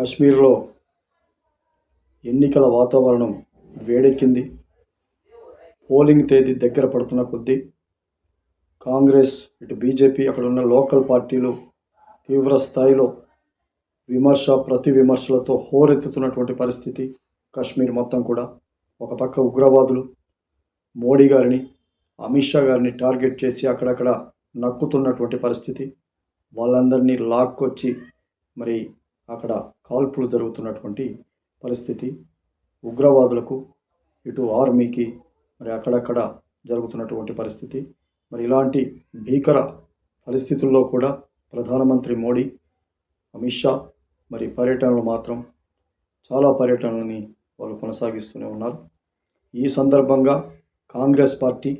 కాశ్మీర్లో ఎన్నికల వాతావరణం వేడెక్కింది. పోలింగ్ తేదీ దగ్గర పడుతున్న కొద్దీ కాంగ్రెస్ ఇటు బీజేపీ అక్కడ ఉన్న లోకల్ పార్టీలు తీవ్ర స్థాయిలో విమర్శ ప్రతి విమర్శలతో హోరెత్తుతున్నటువంటి పరిస్థితి కాశ్మీర్ మొత్తం కూడా. ఒక పక్క ఉగ్రవాదులు మోడీ గారిని అమిత్ షా గారిని టార్గెట్ చేసి అక్కడక్కడ నక్కుతున్నటువంటి పరిస్థితి. వాళ్ళందరినీ లాక్కొచ్చి మరి అక్కడ కాల్పులు జరుగుతున్నటువంటి పరిస్థితి. ఉగ్రవాదులకు ఇటు ఆర్మీకి మరి అక్కడక్కడ జరుగుతున్నటువంటి పరిస్థితి. మరి ఇలాంటి భీకర పరిస్థితుల్లో కూడా ప్రధానమంత్రి మోడీ అమిత్ షా మరి పర్యటనలు మాత్రం చాలా పర్యటనలని వాళ్ళు కొనసాగిస్తూనే ఉన్నారు. ఈ సందర్భంగా కాంగ్రెస్ పార్టీ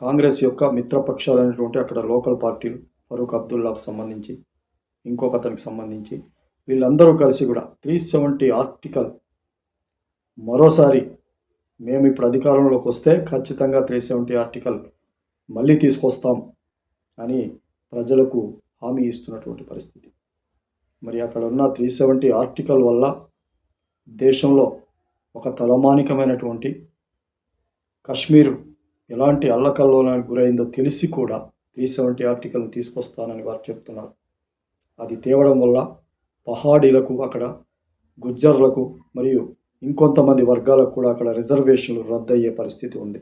కాంగ్రెస్ యొక్క మిత్రపక్షాలైనటువంటి అక్కడ లోకల్ పార్టీలు ఫరూక్ అబ్దుల్లాకు సంబంధించి ఇంకొక అతనికి సంబంధించి వీళ్ళందరూ కలిసి కూడా త్రీ సెవెంటీ ఆర్టికల్ మరోసారి మేము ఇప్పుడు అధికారంలోకి వస్తే ఖచ్చితంగా త్రీ సెవెంటీ ఆర్టికల్ మళ్ళీ తీసుకొస్తాం అని ప్రజలకు హామీ ఇస్తున్నటువంటి పరిస్థితి. మరి అక్కడ ఉన్న త్రీ సెవెంటీ ఆర్టికల్ వల్ల దేశంలో ఒక తలమానికమైనటువంటి కశ్మీర్ ఎలాంటి అల్లకల్లోలానికి గురైందో తెలిసి కూడా త్రీ సెవెంటీ ఆర్టికల్ని తీసుకొస్తానని వారు చెప్తున్నారు. అది తేవడం వల్ల పహాడీలకు అక్కడ గుజ్జర్లకు మరియు ఇంకొంతమంది వర్గాలకు కూడా అక్కడ రిజర్వేషన్లు రద్దయ్యే పరిస్థితి ఉంది.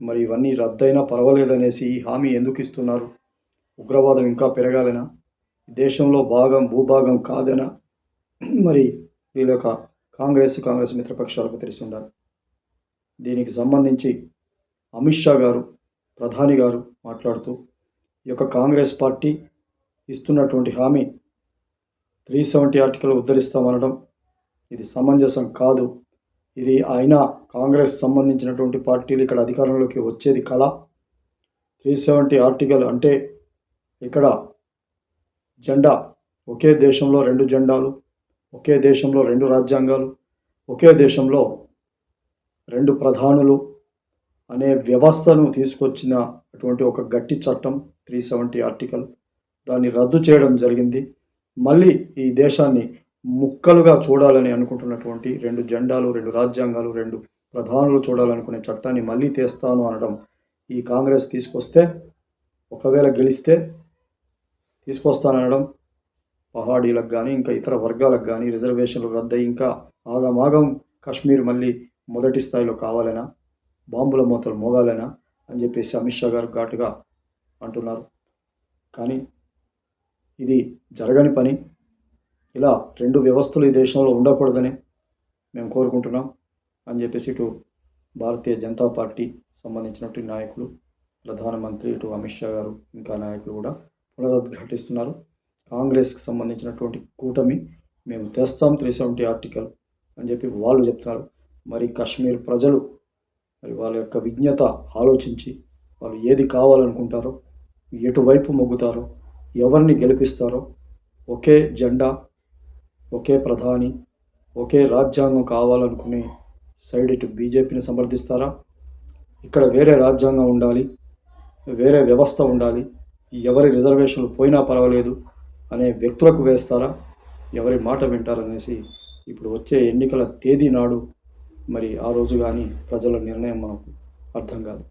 మరి ఇవన్నీ రద్దయినా పర్వాలేదనేసి ఈ హామీ ఎందుకు ఇస్తున్నారు? ఉగ్రవాదం ఇంకా పెరగాలనా? దేశంలో భాగం భూభాగం కాదనా? మరి వీళ్ళ యొక్క కాంగ్రెస్ కాంగ్రెస్ మిత్రపక్షాలకు తెలిసి ఉండాలి దీనికి సంబంధించి అమిత్ షా గారు ప్రధాని గారు మాట్లాడుతూ ఈ యొక్క కాంగ్రెస్ పార్టీ ఇస్తున్నటువంటి హామీ త్రీ సెవెంటీ ఆర్టికల్ ఉద్ధరిస్తామనడం ఇది సమంజసం కాదు. ఇది అయినా కాంగ్రెస్ సంబంధించినటువంటి పార్టీలు ఇక్కడ అధికారంలోకి వచ్చేది కళ త్రీ సెవెంటీ ఆర్టికల్ అంటే ఇక్కడ జెండా ఒకే దేశంలో రెండు జెండాలు ఒకే దేశంలో రెండు రాజ్యాంగాలు ఒకే దేశంలో రెండు ప్రధానులు అనే వ్యవస్థను తీసుకొచ్చిన అటువంటి ఒక గట్టి చట్టం త్రీ సెవెంటీ ఆర్టికల్. దాన్ని రద్దు చేయడం జరిగింది. మళ్ళీ ఈ దేశాన్ని ముక్కలుగా చూడాలని అనుకుంటున్నటువంటి రెండు జెండాలు రెండు రాజ్యాంగాలు రెండు ప్రధానులు చూడాలనుకునే చట్టాన్ని మళ్ళీ తెస్తాను అనడం ఈ కాంగ్రెస్ తీసుకొస్తే ఒకవేళ గెలిస్తే తీసుకొస్తాననడం పహాడీలకు కానీ ఇంకా ఇతర వర్గాలకు కానీ రిజర్వేషన్లు రద్దయి ఇంకా ఆగమాగం కాశ్మీర్ మళ్ళీ మొదటి స్థాయిలో కావాలనా బాంబుల మూతలు మోగాలనా అని చెప్పేసి అమిత్ షా గారు ఘాటుగా అంటున్నారు. కానీ ఇది జరగని పని. ఇలా రెండు వ్యవస్థలు ఈ దేశంలో ఉండకూడదని మేము కోరుకుంటున్నాం అని చెప్పేసి ఇటు భారతీయ జనతా పార్టీ సంబంధించినటువంటి నాయకులు ప్రధానమంత్రి ఇటు అమిత్ షా గారు ఇంకా నాయకులు కూడా పునరుద్ఘాటిస్తున్నారు. కాంగ్రెస్కి సంబంధించినటువంటి కూటమి మేము తెస్తాం త్రీ సెవెంటీ ఆర్టికల్ అని చెప్పి వాళ్ళు చెప్తున్నారు. మరి కాశ్మీర్ ప్రజలు మరి వాళ్ళ యొక్క విజ్ఞత ఆలోచించి వాళ్ళు ఏది కావాలనుకుంటారో ఎటువైపు మొగ్గుతారో ఎవరిని గెలిపిస్తారో ఒకే జెండా ఒకే ప్రధాని ఒకే రాజ్యాంగం కావాలనుకునే సైడ్ ఇటు బీజేపీని సమర్థిస్తారా? ఇక్కడ వేరే రాజ్యాంగం ఉండాలి వేరే వ్యవస్థ ఉండాలి ఎవరి రిజర్వేషన్లు పోయినా పర్వాలేదు అనే వ్యక్తులకు వేస్తారా? ఎవరి మాట వింటారనేసి ఇప్పుడు వచ్చే ఎన్నికల తేదీ నాడు మరి ఆ రోజు కానీ ప్రజల నిర్ణయం మనకు అర్థం కాదు.